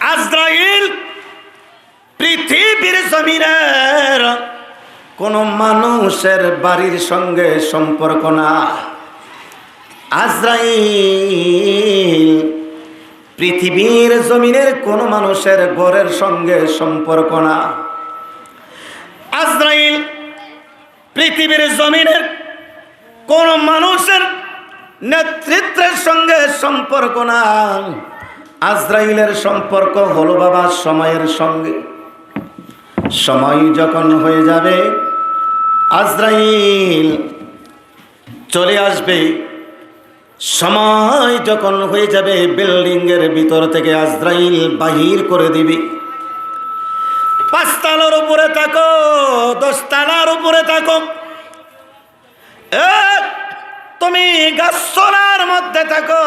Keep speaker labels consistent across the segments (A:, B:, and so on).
A: আজরাইল পৃথিবীর জমিনের কোন মানুষের বাড়ির সঙ্গে সম্পর্ক না। আজরাইল পৃথিবীর জমিনের কোন মানুষের ঘরের সঙ্গে সম্পর্ক না। আজরাইল পৃথিবীর জমিনের কোন মানুষের নেতৃত্বের সঙ্গে সম্পর্ক না। আজরাইলের সম্পর্ক হলো বাবা সময়ের সঙ্গে। সময় যখন হয়ে যাবে, আজরাইল চলে আসবে। সময় যখন হয়ে যাবে, বিল্ডিংয়ের ভিতর থেকে আজরাইল বাহির করে দিবি। পাঁচতলার উপরে থাকো, দশতলার উপরে থাকো। তুমি গাছতলার মধ্যে থাকো,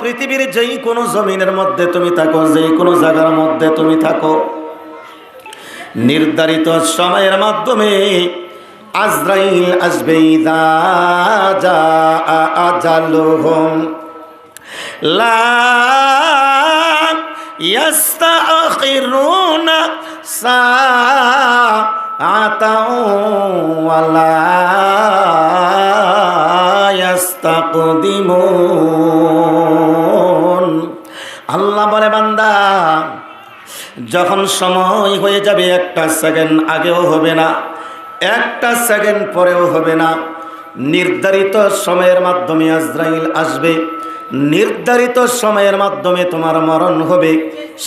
A: পৃথিবীর যেই কোনো জমিনের মধ্যে তুমি থাকো যেই কোনো জায়গার মধ্যে তুমি থাকো। নির্ধারিত সময়ের মাধ্যমে আজরাইল আসবে আজালুহুম ইয়াস্তাকদিমুন আল্লাহ বলে, বান্দা, যখন সময় হয়ে যাবে, একটা সেকেন্ড আগেও হবে না, একটা সেকেন্ড পরেও হবে না। নির্ধারিত সময়ের মাধ্যমে আজরাইল আসবে, নির্ধারিত সময়ের মাধ্যমে তোমার মরণ হবে।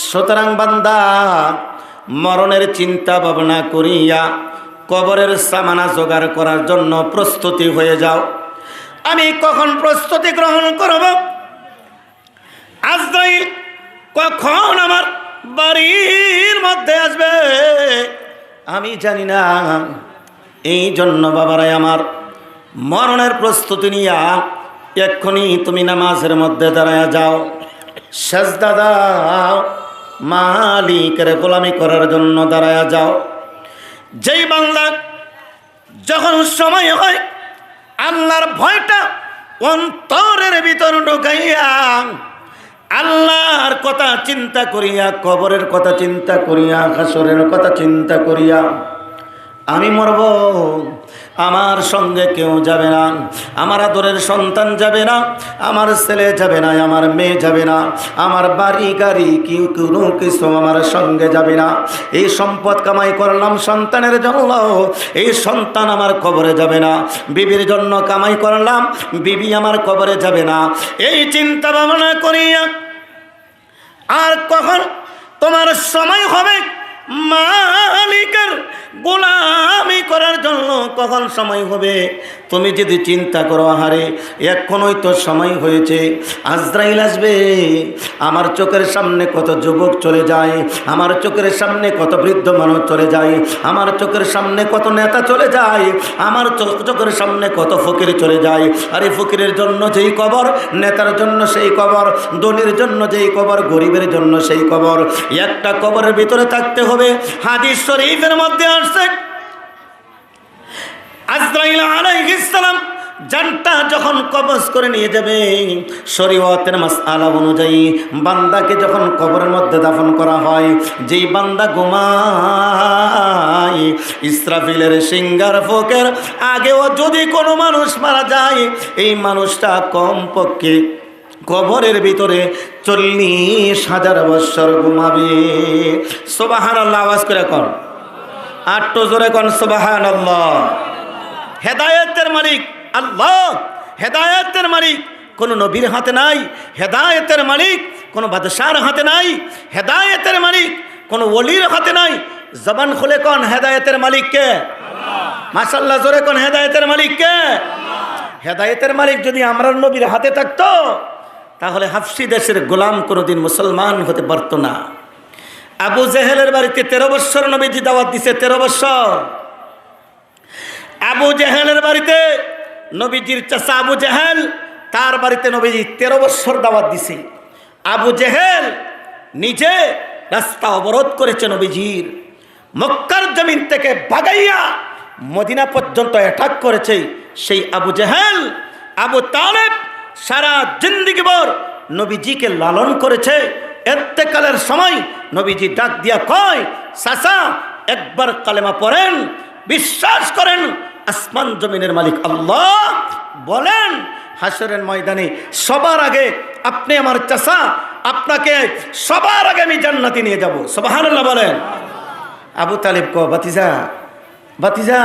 A: সুতরাং বান্দা, মরণের চিন্তা ভাবনা করিয়া কবরের সামানা জোগাড় করার জন্য প্রস্তুতি হয়ে যাও। আমি কখন প্রস্তুতি গ্রহণ করব? আজরাইল কখন আমার বাড়ির মধ্যে আসবে? আমি জানি না। এই জন্য বাবারাই আমার মরণের প্রস্তুতি নিয়া এক্ষুনি তুমি নামাজের মধ্যে দাঁড়ায় যাও। শেষ দাদা মালিকের গোলামি করার জন্য দাঁড়ায় যাও। যেই বাংলা যখন সময় হয় আল্লাহর ভয়টা অন্তরের ভিতর ঢুকাইয়া আল্লাহর কথা চিন্তা করিয়া, কবরের কথা চিন্তা করিয়া, হাসরের কথা চিন্তা করিয়া আমি মরব। আমার সঙ্গে কেউ যাবে না। আমার আদরের সন্তান যাবে না। আমার ছেলে যাবে না। আমার মেয়ে যাবে না। আমার বাড়ি, গাড়ি, কেউ কোনো কিছু আমার সঙ্গে যাবে না। এই সম্পদ কামাই করলাম সন্তানের জন্য। এই সন্তান আমার কবরে যাবে না। বিবির জন্য কামাই করলাম। বিবি আমার কবরে যাবে না। এই চিন্তা ভাবনা করিয়া আর কখন তোমার সময় হবে? মালিকের গোলামি করার জন্য কখন সময় হবে? তুমি যদি চিন্তা করো, আহারে এখনই তো সময় হয়েছে। আজরাইল আসবে। আমার চোখের সামনে কত যুবক চলে যায়। আমার চোখের সামনে কত বৃদ্ধ মানুষ চলে যায়। আমার চোখের সামনে কত নেতা চলে যায়। আমার চোখ- চোখের সামনে কত ফকির চলে যায়। আরে, ফকিরের জন্য যেই কবর, নেতার জন্য সেই কবর, ধনির জন্য যেই কবর, গরিবের জন্য সেই কবর। একটা কবরের ভিতরে থাকতে হবে। হাদিস শরীফের মধ্যে আসছে আজরাইল জানটা যখন কবজ করে নিয়ে যাবে, শরীয়তের অনুযায়ী বান্দাকে যখন কবরের মধ্যে দাফন করা হয়, যেই বান্দা ঘুমায়, ইসরাফিলের সিঙ্গার ফোকের আগেও যদি কোনো মানুষ মারা যায়, এই মানুষটা কমপক্ষে কবরের ভিতরে চল্লিশ হাজার বৎসর ঘুমাবে। সোবাহান আল্লাহ আওয়াজ করে কর আটটো জোরে কন সোবাহান আল্লাহ হেদায়েতের মালিক, আল্লাহ। হেদায়েতের মালিক, কোনো নবীর হাতে নাই। হেদায়েতের মালিক, কোনো বাদশার হাতে নাই। হেদায়েতের মালিক, কোনো ওলির হাতে নাই। জবান খুলে কন, হেদায়েতের মালিককে মাসাল্লাহ জোরে কন, হেদায়েতের মালিককে হেদায়েতের মালিক যদি আমরা নবীর হাতে থাকতো, তাহলে হাফসি দেশের গোলাম কোনোদিন মুসলমান হতে পারতো না। আবু জেহেলের বাড়িতে তেরো বৎসর নবীজি দাওয়াত দিছে, তেরো বৎসর আবু জেহেলের বাড়িতে নবীজির চাষা আবু জেহেল, তার বাড়িতে নবীজি তেরো বৎসর দাওয়াত দিছে। আবু জেহেল নিজে রাস্তা অবরোধ করেছে নবীজির। মক্কার জমিন থেকে বাগাইয়া মদিনা পর্যন্ত অ্যাটাক করেছে সেই আবু জেহেল। আবু তালেব সারা জিন্দিগিবর নবীজিকে লালন করেছে এতেকালের সময় নবীজি ডাক দিয়া কয় সাসা একবার কালেমা পড়েন, বিশ্বাস করেন, আসমান জমিনের মালিক আল্লাহ। বলেন, হাসরের ময়দানে সবার আগে আপনি আমার চাচা, আপনাকে সবার আগে আমি জান্নাতি নিয়ে যাব। সবাহান্লাহ বলেন। আবু তালেব ক বাতিজা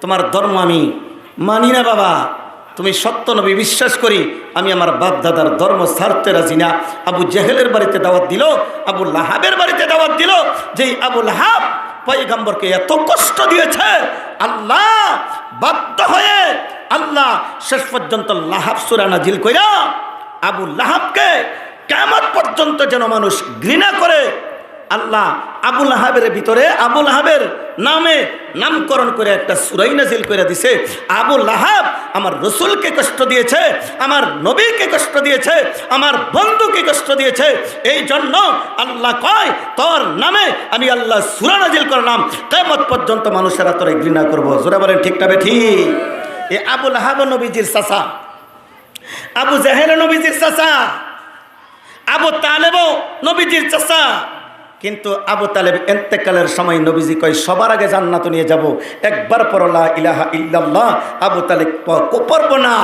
A: তোমার ধর্ম আমি মানি না বাবা। তুমি সত্য নবী বিশ্বাস করি, আমি আমার বাপ দাদার ধর্ম ছাড়তে রাজি না। আবু জেহেলের বাড়িতে দাওয়াত দিল, আবু লাহাবের বাড়িতে দাওয়াত দিল, যেই আবু লাহাব পয়গাম্বরকে এত কষ্ট দিয়েছে, আল্লাহ বাধ্য হয়ে, আল্লাহ শেষ পর্যন্ত লাহাব সুরা নাজিল কইরা আবু লাহাবকে কেমন পর্যন্ত যেন মানুষ ঘৃণা করে আল্লাহ আবুল আহাবের ভিতরে আবুল আহাবের নামে নামকরণ করে একটা সুরাই নাজিল করে দিছে। আবুল আহাব আমার রসুলকে কষ্ট দিয়েছে, আমার নবীকে কষ্ট দিয়েছে, আমার বন্ধুকে কষ্ট দিয়েছে। এই জন্য আল্লাহ কয়, তোর নামে আমি আল্লাহ সুরা নাজিল করলাম। কেমত পর্যন্ত মানুষেরা তোরে ঘৃণা করব। জোরা বলেন ঠিকটা বেঠি এ আবুল আহাব নবীজির চাষা আবু জাহের নবীজির চাষা আবু তালেব নবীজির চাষা কিন্তু আবু তালেব এন্তেকালের সময় নবীজি কয়, সবার আগে জান্নাত নিয়ে যাব। একবার পরলা ইলাহা ইল্লাল্লাহ। আবু তালেব পড়ব না।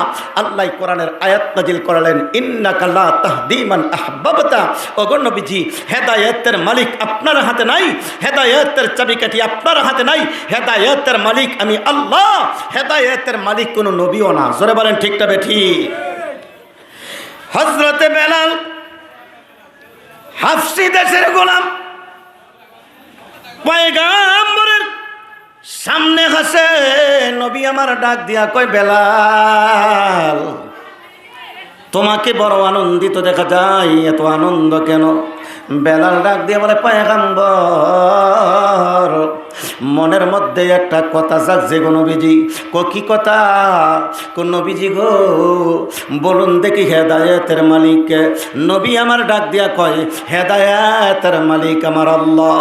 A: আল্লাহ কোরআনের আয়াত নাজিল করালেন ইন্না কাল্লা তাহদিমান আহবাবতা। ওগো নবীজি, হেদায়েতের মালিক আপনার হাতে নাই, হেদায়েতের চাবিকাঠি আপনার হাতে নাই, হেদায়েতের মালিক আমি আল্লাহ। হেদায়েতের মালিক কোনো নবীও না। জোরে বলেন ঠিকটা বেঠি? হজরতে বেলাল হাফসি দেশের গোলাম। পয়গাম্বরের সামনে হাসে নবী আমার ডাক দিয়া কয়, বেলাল, তোমাকে বড় আনন্দিত দেখা যায়, এত আনন্দ কেন? বেলাল ডাক দিয়ে বলে, পায়গাম্বর, মনের মধ্যে একটা কথা জাগছে গো নবীজি। কো, কি কথা? কো, নবীজি গো, বলুন দেখি হেদায়েতের মালিক নবী আমার ডাক দিয়া কয়, হেদায়েতের মালিক আমার আল্লাহ।